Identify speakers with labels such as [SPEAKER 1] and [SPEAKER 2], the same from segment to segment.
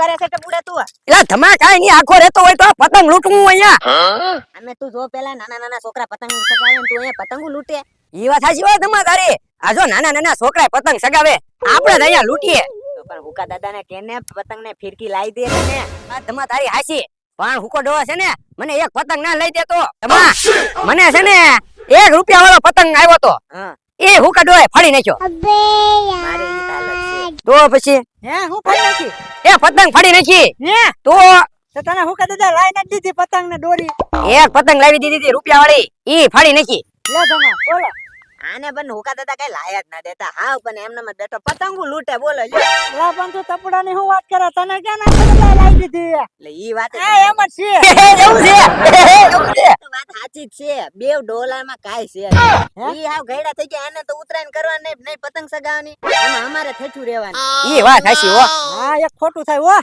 [SPEAKER 1] કરે છે ટપુડા તું?
[SPEAKER 2] એટલે ધમા કાંઈ આખો રહેતો હોય તો પતંગ લૂંટવું અહીંયા
[SPEAKER 1] અમે તું જો પેલા નાના નાના છોકરા પતંગ સગાવે ને તું અહીંયા પતંગ લૂંટે.
[SPEAKER 2] ઈ વાત સાચી વાત ધમાકારી આ જો નાના નાના છોકરા પતંગ સગાવે આપણે જ અહીંયા લૂંટીએ.
[SPEAKER 1] પણ હુકા દાદા ને કેને પતંગ ને ફિરકી લાવી દે ને?
[SPEAKER 2] આ ધમા તારી હાસી પણ હુકો ડોવા છે ને મને એક પતંગ ના લઈ દેતો. ધમા મને છે ને એક રૂપિયા વાળો પતંગ આવ્યો તો. એ હુકા ડોએ ફાડી નાખ્યો. તો પછી?
[SPEAKER 3] હે હું ફરી નાખી.
[SPEAKER 2] એ પતંગ ફાડી નાખી.
[SPEAKER 3] હે?
[SPEAKER 2] તો?
[SPEAKER 3] તો તને હું કહી દીધા લાઈ ના દીધી પતંગ ને દોરી.
[SPEAKER 2] એક પતંગ લાવી દીધી હતી રૂપિયા વાળી ઈ ફાડી નાખી.
[SPEAKER 3] લે ધમા બોલો.
[SPEAKER 1] આને પણ હુકા દાદા કઈ લાયા જ ના દેતા હાવ પણ એમને માં બેઠો પતંગો લૂટે બોલો.
[SPEAKER 3] લા પણ તો તપડા ની હું વાત કરે તને કે ના ખબર લાઈ દીધી
[SPEAKER 1] એટલે ઈ વાત
[SPEAKER 3] એ એમ જ છે
[SPEAKER 2] એવું છે એવું છે
[SPEAKER 1] વાત સાચી જ છે બેવ ડોલામાં કાઈ છે ઈ હાવ ગયડા થઈ ગયા એને તો ઉતરાયણ કરવા નહીં નહીં પતંગ સગાવાની અને અમારે થેઠું રહેવાનું
[SPEAKER 2] ઈ વાત સાચી હો
[SPEAKER 3] હા એક ખોટું થાય હો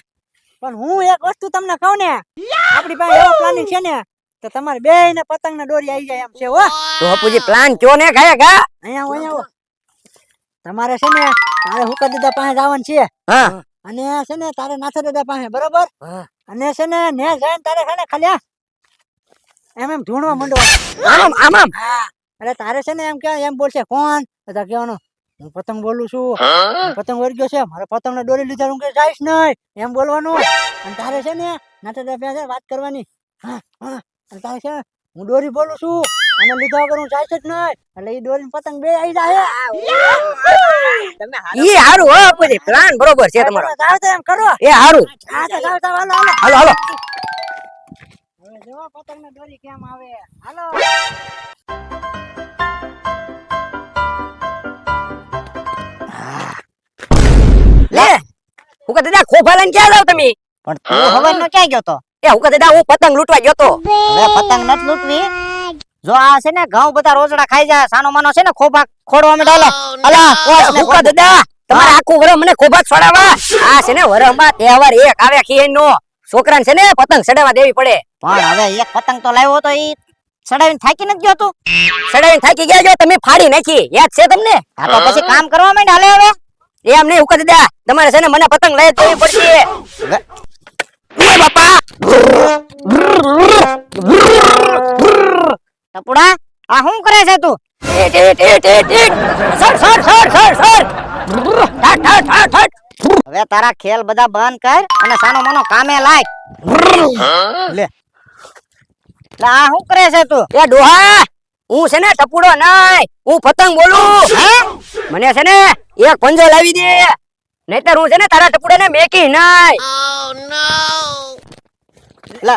[SPEAKER 3] પણ હું એક વસ્તુ તમને કહું ને આપણી પાસે એવો પ્લાનિંગ છે ને તો તમારે બે ને પતંગ ને દોરી આવી જાય એમ છે હો.
[SPEAKER 2] તો હપુજી પ્લાન ચો ને ખાયા ગા?
[SPEAKER 3] અહીંયા અહીંયા તમારે છે ને તારે હુકર દાદા પાસે જવાનું છે.
[SPEAKER 2] હા.
[SPEAKER 3] અને છે ને તારે નાથા દાદા પાસે બરોબર? અને છે ને ને જઈને તારે છે ને ખાલી એમ એમ ઢૂંઢવા માંડવા.
[SPEAKER 2] આમ આમ આમ.
[SPEAKER 3] એટલે તારે છે ને એમ કે એમ બોલશે કોણ? બધા કહેવાનું હું પતંગ બોલું છું. પતંગ પતંગ ગયો છે મારે પતંગ ને દોરી લીધા હું કે જઈશ નહીં. એમ બોલવાનું. અને તારે છે ને નાથા દાદા પાસે વાત કરવાની. હા હા. અને તારે છે હું દોરી બોલું છું અને લીધા વગર હું જઈશ જ નહીં. એટલે એ દોરી પતંગ બે આવી જાય
[SPEAKER 1] તમે
[SPEAKER 2] ઈ હારું હો પછી પ્લાન બરોબર છે તમારો.
[SPEAKER 3] તમે તો એમ કરો.
[SPEAKER 2] એ હારું.
[SPEAKER 3] હા તો જાઓ જાઓ હાલો હાલો.
[SPEAKER 2] હાલો હાલો.
[SPEAKER 3] હવે જો પતંગ ને દોરી કેમ આવે. હાલો.
[SPEAKER 2] લે હું દાદા ખોફા લઈને ક્યાં જાવ તમે?
[SPEAKER 3] પણ તું હવન નો ક્યાં ગયો તો?
[SPEAKER 2] એ હું દાદા હું પતંગ લૂંટવા ગયો તો.
[SPEAKER 3] હવે પતંગ નત લૂંટવી. જો આ છે ને ઘઉં બધા રોજડા ખાઈ જાય સાનો માનો છે ને ખોભા ખોડવા માંડે. અલા કોસ ને
[SPEAKER 2] હુકા દાદા તમારે આખું વરમ મને ખોભા છોડાવા આ છે ને વરસમાં તહેવાર એક આવે ખીણ નો છોકરાને છે ને પતંગ ચડાવવા દેવી પડે.
[SPEAKER 3] પણ હવે એક પતંગ તો લાવ્યો તો ઈ સડાવીને થાકી નથી ગયો તું?
[SPEAKER 2] સડાવીને થાકી ગયા જો તમે ફાડી નાખી. યાદ છે તમને?
[SPEAKER 3] આ તો પછી કામ કરવા માંડ હાલે હવે?
[SPEAKER 2] એમ નહીં હુકા દાદા તમારે છે ને મને પતંગ લઈ જ દેવી પડશે. ઓય બાપા
[SPEAKER 3] ટપુડા આ શું કરે છે તું.
[SPEAKER 2] Sir sir sir sir sir.
[SPEAKER 3] હવે તારા ખેલ બધા બંધ કર અને સાનો માનો કામે લાય. લે. લે આ શું કરે છે તું?
[SPEAKER 2] એ ડોહા હું છે ને ટપુડો નાય. હું પતંગ બોલું. હે? મને છે ને એક પંજો લાવી દે. નહીતર હું છે ને તારા ટપુડા ને મેકી નાય.
[SPEAKER 3] લે.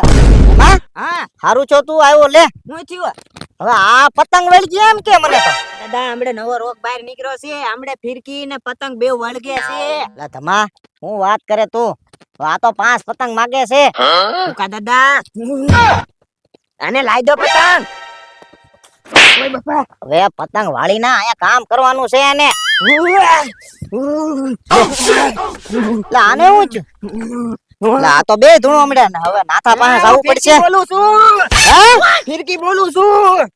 [SPEAKER 3] એમાં
[SPEAKER 1] હા.
[SPEAKER 3] હારું છો તું આવ્યો લે.
[SPEAKER 1] હું થયું
[SPEAKER 3] હવે આ પતંગ વળી એમ કે મને તો?
[SPEAKER 1] દાદા હમણે નવો રોગ બહાર નીકળ્યો છે. હમણે ફિરકી ને પતંગ બે વળગે છે.
[SPEAKER 3] લે ધમા હું વાત કરે તું. આ તો પાંચ પતંગ માગે છે.
[SPEAKER 1] દાદા? અને લાઈ દો પતંગ.
[SPEAKER 3] હવે પતંગ વાળી ના અહીંયા કામ કરવાનું છે એને. આને હું છું? લે તો બે ધૂણો મળ્યા ને હવે નાથા પાસે જવું પડશે.
[SPEAKER 1] બોલું છું.
[SPEAKER 3] હે?
[SPEAKER 1] ફિરકી બોલું છું.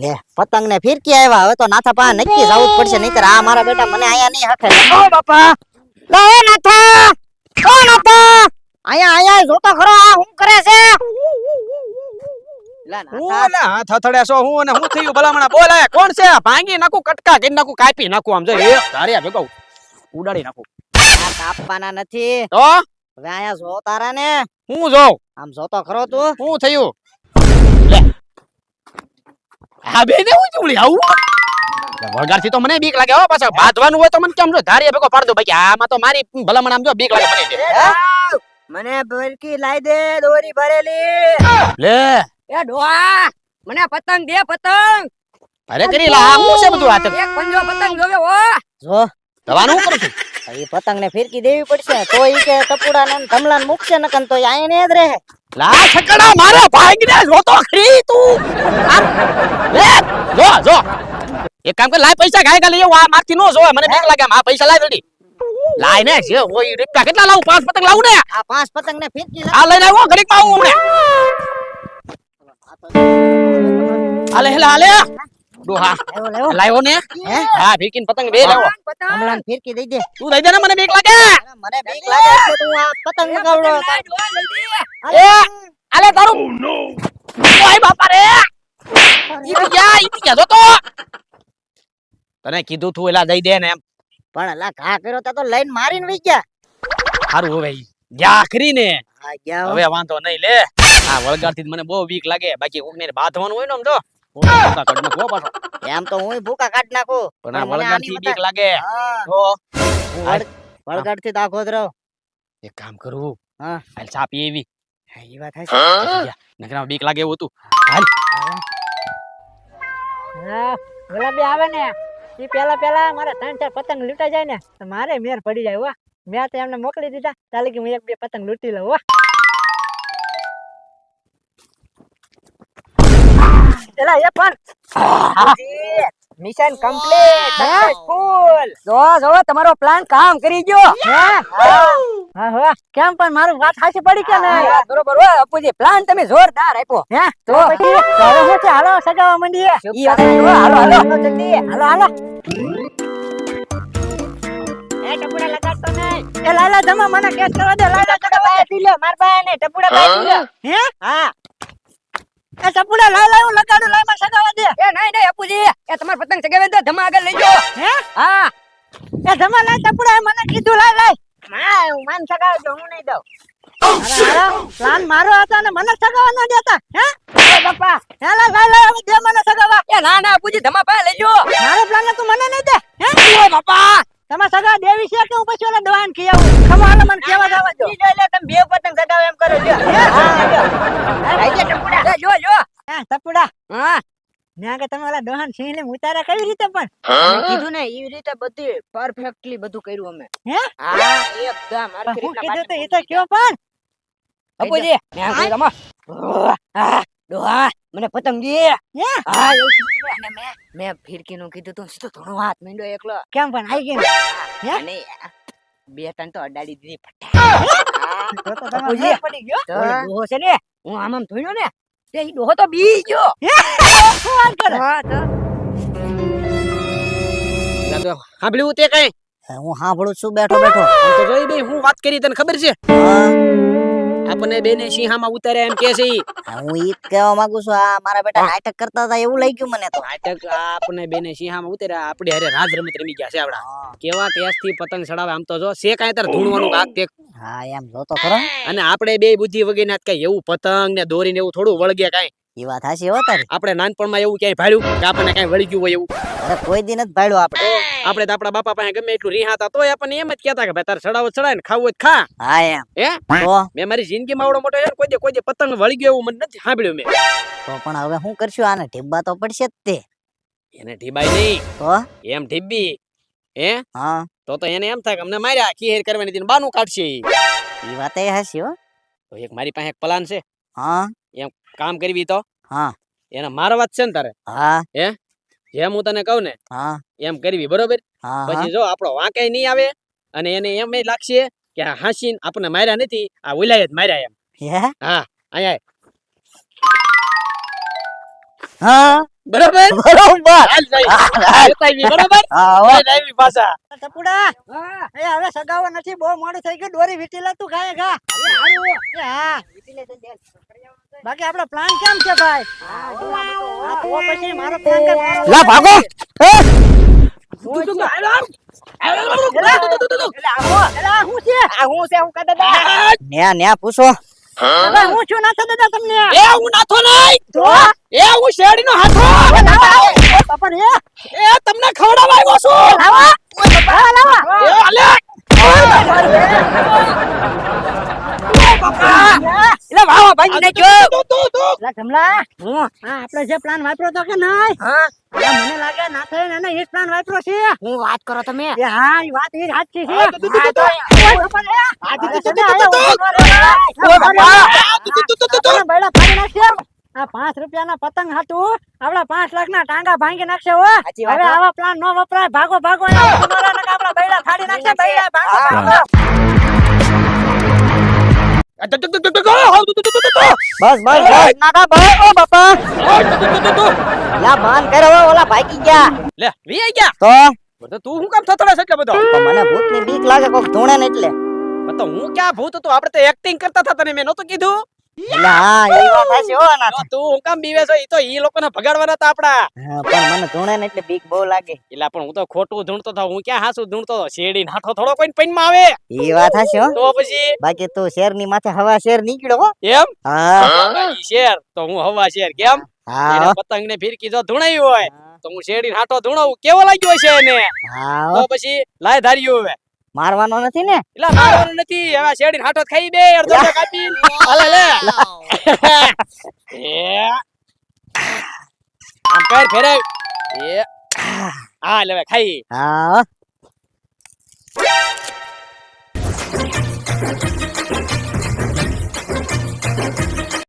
[SPEAKER 3] લે પતંગ ને ફિરકી આવ્યા હવે તો નાથા પાસે નક્કી જવું પડશે નહીતર આ મારા બેટા મને અહીંયા નહીં હખે ઓ બાપા. લે એ નાથા. ઓ નાથા. અહીંયા અહીંયા જોતો ખરો આ શું કરે છે?
[SPEAKER 4] હું
[SPEAKER 3] નાથા.
[SPEAKER 4] ને હાથ હથડે છો હું અને હું થયું? કોણ છે? ભાંગી નાખું કટકા કરી નાખું કાપી નાખું આમ જો એક ધાર્યા ભેગો ઉડાડી નાખું.
[SPEAKER 3] કાપવાના નથી.
[SPEAKER 4] તો?
[SPEAKER 3] હવે આયા જો તારા ને
[SPEAKER 4] હું જો
[SPEAKER 3] આમ જોતો ખરો તું.
[SPEAKER 4] હું થયું? લે. આ બેને હું ચૂળી આવું? વળગાડથી તો મને બીક લાગે હો પાછા. બાંધવાનું હોય તો મને કેમ જો ધારી ભેગો પાડ દો બાકી. આમાં તો મારી ભલામણ આમ જો બીક લાગે મને
[SPEAKER 1] મને ફિરકી લાઈ દે દોરી ભરેલી.
[SPEAKER 4] લે.
[SPEAKER 2] એ ડોહા મને પતંગ દે પતંગ.
[SPEAKER 4] અરે કરી લા હું છે બધું આ તો
[SPEAKER 2] એક પંજો પતંગ જોવે હો.
[SPEAKER 3] જો.
[SPEAKER 4] દવાનું કરું છું?
[SPEAKER 3] એ પતંગ ને ફિરકી દેવી પડશે. તો ઈ કે ટપુડા ને ધમલા ને મૂકશે નકન તો આય ને જ રહે.
[SPEAKER 4] લા છકડા મારે ભાગીને જોતો ખરી તું. લે જો જો. એક કામ કર લાય પૈસા ગાય ગાલે એવું આ મારથી નો જોવે મને બીક લાગે આ પૈસા લાય જલ્દી લાય ને જે હોય રૂપિયા કેટલા લાવું? પાંચ પતંગ લાવું ને?
[SPEAKER 3] આ પાંચ પતંગ ને ફિરકી
[SPEAKER 4] આ લઈને આવ્યો ઘડીકમાં આવું હમણે. હાલે હેલા હાલે. ડોહા લાવ્યો ને.
[SPEAKER 3] હા?
[SPEAKER 4] ભીકીન પતંગ બે લાવો.
[SPEAKER 3] હમણાં ફિરકી દઈ દે.
[SPEAKER 4] તું દઈ દે ને મને બીક લાગે.
[SPEAKER 3] મને બીક લાગે છે તું આ પતંગ લગાવડો
[SPEAKER 4] એ આલે તારું. ઓય બાપા રે ઈ ગયા ઈ ગયા. જો તો. તને કીધું તું એલા દઈ દે ને એમ.
[SPEAKER 3] પણ અલા ઘા કર્યો તા તો લઈને મારીને વઈ ગયા.
[SPEAKER 4] સારું હવે ઈ ગયા આખરી ને.
[SPEAKER 3] આ ગયા
[SPEAKER 4] હવે વાંધો નહીં લે. આ વળગાડથી મને બહુ વીક લાગે. બાકી કોકને બાંધવાનું હોય ને આમ જો. ભૂકા કાઢ નાખવો પાછો.
[SPEAKER 3] એમ તો હું ભૂકા કાઢ નાખું.
[SPEAKER 4] પણ આ વળગાડથી બીક લાગે.
[SPEAKER 3] હા.
[SPEAKER 4] તો
[SPEAKER 3] હું વળ- વળગાડથી તો આખો
[SPEAKER 4] એક કામ કરું.
[SPEAKER 3] હા.
[SPEAKER 4] હાલ ચા પી એવી
[SPEAKER 3] વાત હશે
[SPEAKER 4] નકરા બીક લાગે એવું હતું
[SPEAKER 3] હાલ. ગુલાબી આવે ને ઈ પેલા પેલા મારા ત્રણ ચાર પતંગ લૂંટા જાય ને તો મારે મેર પડી જાય વાહ મેં તો એમને મોકલી દીધા. ચાલે કે હું એક બે પતંગ લૂંટી લઉં વાહ એલા એ પણ.
[SPEAKER 2] મિશન કમ્પ્લીટ સક્સેસફુલ જો જો તમારો પ્લાન કામ કરી ગયો.
[SPEAKER 3] હા? હા કેમ પણ મારું વાત હાચી પડી કે નહીં?
[SPEAKER 2] બરોબર. હોય અપુજી પ્લાન તમે જોરદાર આપ્યો.
[SPEAKER 3] હે? તો પછી? હવે હું છે? હાલો સગાવા મંડીએ.
[SPEAKER 2] ઈ હાલો હાલો. જલ્દી.
[SPEAKER 3] હાલો હાલો.
[SPEAKER 2] એ ટપુડા લગાડતો નહીં.
[SPEAKER 3] એ લાલા જમા મને કેસ કરવા દે. લાલા
[SPEAKER 2] ટપુડા બાય પી લ્યો માર બાય ને ટપુડા બાય પી લ્યો.
[SPEAKER 3] હે
[SPEAKER 2] હા.
[SPEAKER 3] એ ચપુડા લાય લાય લગાડો લાયમાં સગાવા દે.
[SPEAKER 2] એ નહીં નહીં અપુજી. એ તમાર પતંગ સગાવે તો ધમા આગળ લઈ જાઓ.
[SPEAKER 3] હે?
[SPEAKER 2] હા.
[SPEAKER 3] એ જમા લાઈ ચપુડા મને કીધું લાય લાઈ
[SPEAKER 2] માં હું માન ચગાવજો હું નહીં દઉં.
[SPEAKER 3] પ્લાન મારો હતો ને મને સગાવા ન દેતા હે?
[SPEAKER 2] એ બાપા.
[SPEAKER 3] હે લાય લાય લાય દે મને સગાવા.
[SPEAKER 2] એ ના ના અપુજી ધમા બાય લઈ જાઓ.
[SPEAKER 3] મારો પ્લાન તું મને નહીં દે હે?
[SPEAKER 2] બાપા.
[SPEAKER 3] તમે સગા દેવી છે કે હું પછી ઓલા દવાન ખીયા આવું? ખમો હાલો મને કેવા જવા જો
[SPEAKER 2] ઈ જો લે તમે બે પતંગ સગાવ એમ કરો લ્યો હા આઈ જા ટપુડા જો જો
[SPEAKER 3] હા ચપુડા
[SPEAKER 2] હા.
[SPEAKER 3] ન્યા કે તમે ઓલા દવાન સિંહ ને ઉતારા કઈ રીતે પણ?
[SPEAKER 2] કીધું ને એવી રીતે બધી પરફેક્ટલી બધું કર્યું અમે.
[SPEAKER 3] હે?
[SPEAKER 2] હા એકદમ
[SPEAKER 3] પણ
[SPEAKER 2] રીતના
[SPEAKER 3] કીધું તો એ તો કયો પણ?
[SPEAKER 2] અપુજી મેં આ કીધું આમાં. આહ, ડોહા મને પતંગ દે
[SPEAKER 3] હે?
[SPEAKER 2] અને મેં મેં ફિરકીનું કીધું તું સીધો ધોણો હાથ માંડ્યો એકલો.
[SPEAKER 3] કેમ પણ આઈ ગઈ?
[SPEAKER 2] અને બે ત્રણ તો અડાડી દીધી.
[SPEAKER 3] મેળ પડી ગયો.
[SPEAKER 2] ડોહો છે ને હું આમ આમ ધોઈનો ને તે ડોહો તો બી ગયો.
[SPEAKER 3] શું વાત કરે?
[SPEAKER 2] હા તો?
[SPEAKER 4] સાંભળ્યું તે કઈ?
[SPEAKER 3] હું સાંભળું છું. બેઠો બેઠો.
[SPEAKER 4] તો જોઈ બે હું વાત કરી તને ખબર છે? આપણને બેને સિંહામાં ઉતારે એમ કે છે.
[SPEAKER 3] હું ઈ કહેવા માંગુ છું આ મારા બેટા નાટક કરતા હતા એવું લઈ ગયું મને તો.
[SPEAKER 4] નાટક આપણને બેને સિંહામાં ઉતારે આપણે હારે રાજ રમત રમી ગયા છે આપડા કેવા ટેસ્ટથી પતંગ ચડાવે આમ તો જો છે કાંઈ તાર ધૂણવાનું કાક તે
[SPEAKER 3] હા એમ જો તો ખરો.
[SPEAKER 4] અને આપણે બે બુદ્ધિ વગર ના કઈ એવું પતંગ ને દોરીને એવું થોડું વળગે કાંઈ.
[SPEAKER 3] એ વાત હાસી હો તારી.
[SPEAKER 4] આપણે નાનપણમાં એવું ક્યાંય ભાડ્યું કે આપણને કાંઈ વળી ગયું હોય એવું?
[SPEAKER 3] કોઈ દિન જ ભાડ્યો આપણે.
[SPEAKER 4] આપણે તો આપણા બાપા પાસે ગમે એટલું રીહાતા તોય આપણને એમ જ કહેતા કે ભાઈ તારે ચડાવો ચડાય ને ખાવું ખા.
[SPEAKER 3] હા એમ.
[SPEAKER 4] હે?
[SPEAKER 3] તો?
[SPEAKER 4] મેં મારી જિંદગીમાં આવડો મોટો યાર કોઈ દે કોઈ દે પતંગ વળી ગયો એવું મને નથી સાંભળ્યું મેં.
[SPEAKER 3] તો પણ હવે શું કરશું? આને ઢીબા તો પડશે જ તે.
[SPEAKER 4] એને ઢીબાઈ નહીં.
[SPEAKER 3] તો?
[SPEAKER 4] એમ ઢીબી. હે?
[SPEAKER 3] હા.
[SPEAKER 4] તો તો એને એમ થાય કે અમને માર્યા ખીહેર કરવાની દીને બાનું કાઢશે ઈ.
[SPEAKER 3] ઈ વાત એ હશે હો.
[SPEAKER 4] તો એક મારી પાસે એક પ્લાન છે.
[SPEAKER 3] હા.
[SPEAKER 4] એમ કામ કરવી તો?
[SPEAKER 3] હા.
[SPEAKER 4] એને મારવા જ છે ને તારે?
[SPEAKER 3] હા?
[SPEAKER 4] જેમ હું તને કહું ને
[SPEAKER 3] હા.
[SPEAKER 4] એમ કરવી બરોબર? પછી જો આપણો વાંકે નહીં આવે અને એને એમ લાગશે કે આ હાસીન આપણને માર્યા નથી આ ઓલાએ જ માર્યા એમ.
[SPEAKER 3] હા?
[SPEAKER 4] અહીંયા
[SPEAKER 3] હા.
[SPEAKER 4] બરોબર?
[SPEAKER 3] બરાબર.
[SPEAKER 4] લાવી પાછા.
[SPEAKER 3] ટપુડા
[SPEAKER 2] હા
[SPEAKER 3] એ હવે સગાવો નથી બહુ મોડું થઈ ગયું. દોરી વીટી લે તું ખાય ખા. એ હા. બાકી આપણો પ્લાન કેમ છે ભાઈ? હા, તો પછી મારો પ્લાન
[SPEAKER 2] લા ભાગો.
[SPEAKER 3] એલા હું છે?
[SPEAKER 2] આ હું છે હું કદા
[SPEAKER 3] ન્યા ન્યા પૂછો. હવે હું છું ના થતા તમને?
[SPEAKER 4] એ હું નાથો નહીં!
[SPEAKER 3] તો
[SPEAKER 4] એ હું શેરડીનો હાથો!
[SPEAKER 3] પપર એ
[SPEAKER 4] એ તમને ખવડાવવા આવ્યો છું!
[SPEAKER 3] લાવા. લાવા. લાવા.
[SPEAKER 4] એ હાલે.
[SPEAKER 2] એટલે વાવા ભાંગી નાખ્યો
[SPEAKER 4] તું તું તું
[SPEAKER 3] લા કમલા
[SPEAKER 2] હા
[SPEAKER 3] આપણે જે પ્લાન વાપરો તો કે નહીં
[SPEAKER 2] હા
[SPEAKER 3] મને લાગે ના થાય ને એ પ્લાન વાપરો છે
[SPEAKER 2] હું વાત કરો તમે
[SPEAKER 3] એ હા એ વાત એ સાચી છે.
[SPEAKER 4] આ,
[SPEAKER 3] પાંચ રૂપિયાના પતંગ હતું આપડા પાંચ લાખ ના ટાંગા ભાંગી નાખશે હો હવે આવા પ્લાન નો વપરાય ભાગો ભાગો આપડા બૈડા ફાડી નાખશે
[SPEAKER 5] બસ બસ બસ. નાકા બસ. ઓ બાપા. લા બંધ કરો હવે, ઓલા ભાગી ગયા.
[SPEAKER 4] લે વી આઈ ગયા?
[SPEAKER 5] તો?
[SPEAKER 4] તો તું હું કામ થતડે છે એટલે બધો?
[SPEAKER 5] મને ભૂતની બીક લાગે કોક ધોણે ને એટલે
[SPEAKER 4] તો હું ક્યાં ભૂત હતો? આપણે તો એક્ટિંગ કરતા હતા તને મેં નહોતું કીધું.
[SPEAKER 5] હા એ વાત હશે હો ના
[SPEAKER 4] તું. હું કામ બીવે છો ઈ તો ઈ લોકોને ભગાડવાના હતા આપડા
[SPEAKER 5] પણ મને ધૂણે ને એટલે બીક બહુ લાગે.
[SPEAKER 4] એટલે પણ હું તો ખોટું ધૂણતો હું ક્યાં હાસું ધૂણતો હતો નાઠો થોડો કોઈ પૈનમાં આવે?
[SPEAKER 5] એ વાત હશે હો.
[SPEAKER 4] તો પછી?
[SPEAKER 5] બાકી તું શેરની માથે હવા શેર નીકળ્યો હો?
[SPEAKER 4] એમ?
[SPEAKER 5] હા.
[SPEAKER 4] શેર તો હું હવા શેર કેમ?
[SPEAKER 5] હા
[SPEAKER 4] પતંગ ને ફિરકી જો ધૂણાઈ હોય તો હું શેરડી નાઠો ધૂણાવું કેવો લાગ્યો છે એને?
[SPEAKER 5] હા.
[SPEAKER 4] તો પછી લાય ધાર્યું હવે.
[SPEAKER 5] મારવાનો નથી ને?
[SPEAKER 4] એટલે મારવાનો નથી હવે શેડી હાટો ખાઈ બે અડધો કાપી અલે લે. આમ કર ફેરે. એ. હા લે ખાઈ.
[SPEAKER 5] હો.